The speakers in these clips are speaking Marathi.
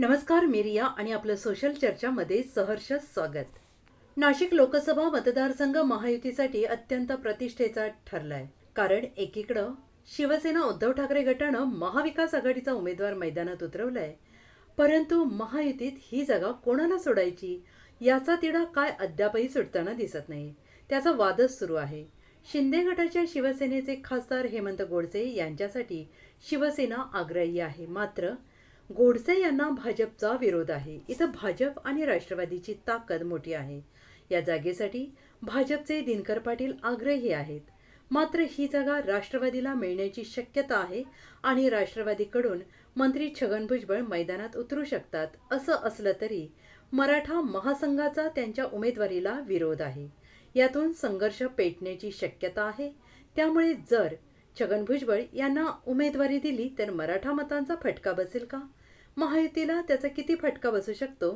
नमस्कार मी रिया आणि आपलं सोशल चर्चामध्ये सहर्ष स्वागत. नाशिक लोकसभा मतदारसंघ महायुतीसाठी अत्यंत प्रतिष्ठेचा ठरलाय. कारण एकीकडं शिवसेना उद्धव ठाकरे गटानं महाविकास आघाडीचा उमेदवार मैदानात उतरवलाय. परंतु महायुतीत ही जागा कोणाला सोडायची? याचा तिढा काय अद्यापही सुटताना दिसत नाही. त्याचा वादच सुरू आहे. शिंदे गटाच्या शिवसेनेचे खासदार हेमंत गोडसे यांच्यासाठी शिवसेना आग्रही आहे. मात्र गोडसे यांना भाजपचा विरोध आहे. इथं भाजप आणि राष्ट्रवादीची ताकद मोठी आहे. या जागेसाठी भाजपचे दिनकर पाटील आग्रही आहेत. मात्र ही जागा राष्ट्रवादीला मिळण्याची शक्यता आहे आणि राष्ट्रवादीकडून मंत्री छगन भुजबळ मैदानात उतरू शकतात असं असलं तरी मराठा महासंघाचा त्यांच्या उमेदवारीला विरोध आहे. यातून संघर्ष पेटण्याची शक्यता आहे. त्यामुळे जर छगन भुजबळ यांना उमेदवारी दिली तर मराठा मतांचा फटका बसेल का? महायुतीला त्याचा किती फटका बसू शकतो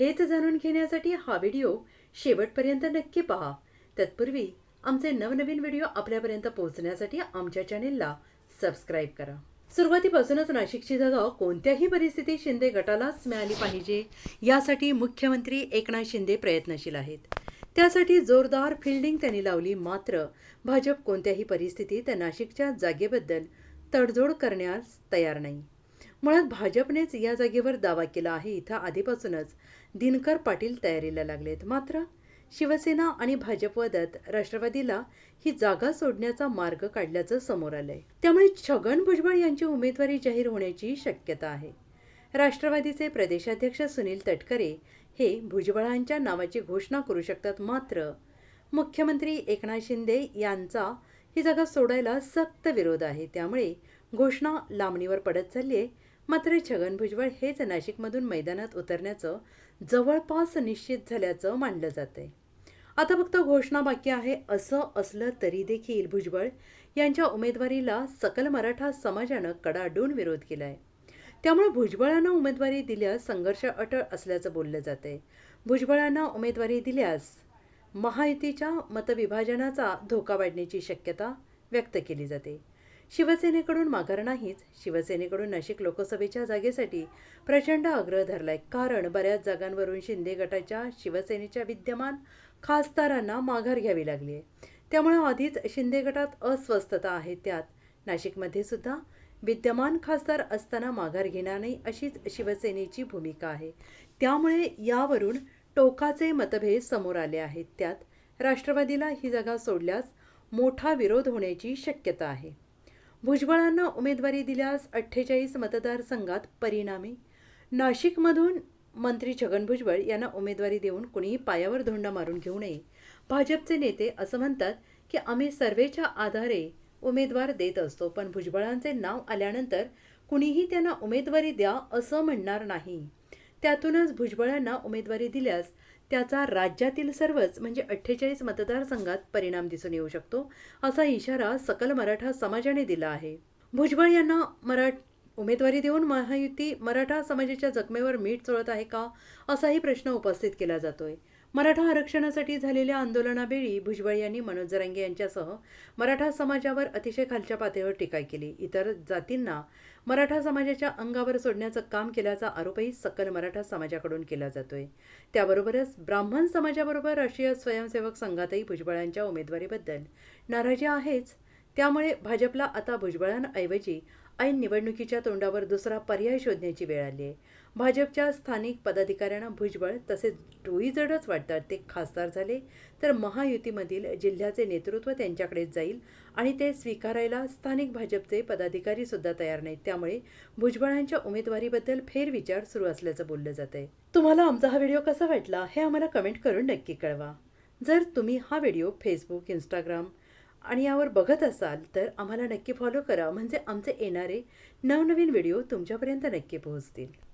हेच जाणून घेण्यासाठी हा व्हिडिओ शेवटपर्यंत नक्की पहा. तत्पूर्वी आमचे नवनवीन व्हिडिओ आपल्यापर्यंत पोहोचण्यासाठी आमच्या चॅनेलला सबस्क्राईब करा. सुरुवातीपासूनच नाशिकची जागा कोणत्याही परिस्थितीत शिंदे गटालाच मिळाली पाहिजे यासाठी मुख्यमंत्री एकनाथ शिंदे प्रयत्नशील आहेत. त्यासाठी जोरदार फिल्डिंग त्यांनी लावली मात्र भाजप कोणत्याही परिस्थितीत नाशिकच्या जागेबद्दल तडजोड करण्यास तयार नाही. मुळात भाजपनेच या जागेवर दावा केला आहे. इथं आधीपासूनच दिनकर पाटील तयारीला लागलेत. मात्र शिवसेना आणि भाजपवदत राष्ट्रवादीला ही जागा सोडण्याचा मार्ग काढल्याचं समोर आलंय. त्यामुळे छगन भुजबळ यांची उमेदवारी जाहीर होण्याची शक्यता आहे. राष्ट्रवादीचे प्रदेशाध्यक्ष सुनील तटकरे हे भुजबळांच्या नावाची घोषणा करू शकतात. मात्र मुख्यमंत्री एकनाथ शिंदे यांचा ही जागा सोडायला सक्त विरोध आहे. त्यामुळे घोषणा लांबणीवर पडत चालली आहे मात्र छगन भुजबळ हेच नाशिकमधून मैदानात उतरण्याचं जवळपास निश्चित झाल्याचं मानलं जात आहे आता फक्त घोषणा बाकी आहे असं असलं तरी देखील भुजबळ यांच्या उमेदवारीला सकल मराठा समाजानं कडाडून विरोध केला आहे त्यामुळे भुजबळांना उमेदवारी दिल्यास संघर्ष अटळ असल्याचं बोललं जात आहे भुजबळांना उमेदवारी दिल्यास महायुतीच्या मतविभाजनाचा धोका वाढण्याची शक्यता व्यक्त केली जाते. शिवसेनेकडून माघार नाहीच. शिवसेनेकडून नाशिक लोकसभेच्या जागेसाठी प्रचंड आग्रह धरलाय. कारण बऱ्याच जागांवरून शिंदे गटाच्या शिवसेनेच्या विद्यमान खासदारांना माघार घ्यावी लागली आहे त्यामुळे आधीच शिंदे गटात अस्वस्थता आहे त्यात. नाशिकमध्ये सुद्धा विद्यमान खासदार असताना माघार घेणार नाही अशीच शिवसेनेची भूमिका आहे. त्यामुळे यावरून टोकाचे मतभेद समोर आले आहेत. त्यात राष्ट्रवादीला ही जागा सोडल्यास मोठा विरोध होण्याची शक्यता आहे. भुजबळांना उमेदवारी दिल्यास अठ्ठेचाळीस मतदारसंघात परिणामी. नाशिकमधून मंत्री छगन भुजबळ यांना उमेदवारी देऊन कुणीही पायावर धोंडा मारून घेऊ नये. भाजपचे नेते असं म्हणतात की आम्ही सर्वेच्या आधारे उमेदवार देत असतो पण भुजबळांचे नाव आल्यानंतर कुणीही त्यांना उमेदवारी द्या असं म्हणणार नाही. त्यातूनच भुजबळांना उमेदवारी दिल्यास त्याचा राज्यातील सर्वच म्हणजे अठ्ठेचाळीस मतदारसंघात परिणाम दिसून येऊ शकतो असा इशारा सकल मराठा समाजाने दिला आहे. भुजबळ यांना मराठ उमेदवारी देऊन महायुती मराठा समाजाच्या जखमेवर मीठ चोळत आहे का असाही प्रश्न उपस्थित केला जातोय. मराठा आरक्षणासाठी झालेल्या आंदोलनावेळी भुजबळ यांनी मनोज जरांगे यांच्यासह मराठा समाजावर अतिशय खालच्या पातळीवर टीका केली. इतर जातींना मराठा समाजाच्या अंगावर सोडण्याचं काम केल्याचा आरोपही सकल मराठा समाजाकडून केला जातोय. त्याबरोबरच ब्राह्मण समाजाबरोबर राष्ट्रीय स्वयंसेवक संघातही भुजबळांच्या उमेदवारीबद्दल नाराजी आहेच. त्यामुळे भाजपला आता भुजबळांऐवजी ऐन निवडणुकीच्या तोंडावर दुसरा पर्याय शोधण्याची वेळ आली आहे. भाजपच्या स्थानिक पदाधिकाऱ्यांना भुजबळ तसेच डोईजडच वाटतात. ते खासदार झाले तर महायुतीमधील जिल्ह्याचे नेतृत्व त्यांच्याकडेच जाईल आणि ते स्वीकारायला स्थानिक भाजपचे पदाधिकारीसुद्धा तयार नाहीत. त्यामुळे भुजबळांच्या उमेदवारीबद्दल फेरविचार सुरू असल्याचं बोललं जात आहे. तुम्हाला आमचा हा व्हिडिओ कसा वाटला हे आम्हाला कमेंट करून नक्की कळवा. जर तुम्ही हा व्हिडिओ फेसबुक इंस्टाग्राम आणि यावर बघत असाल तर आम्हाला नक्की फॉलो करा. म्हणजे आमचे येणारे नवनवीन व्हिडिओ तुमच्यापर्यंत नक्की पोहोचतील.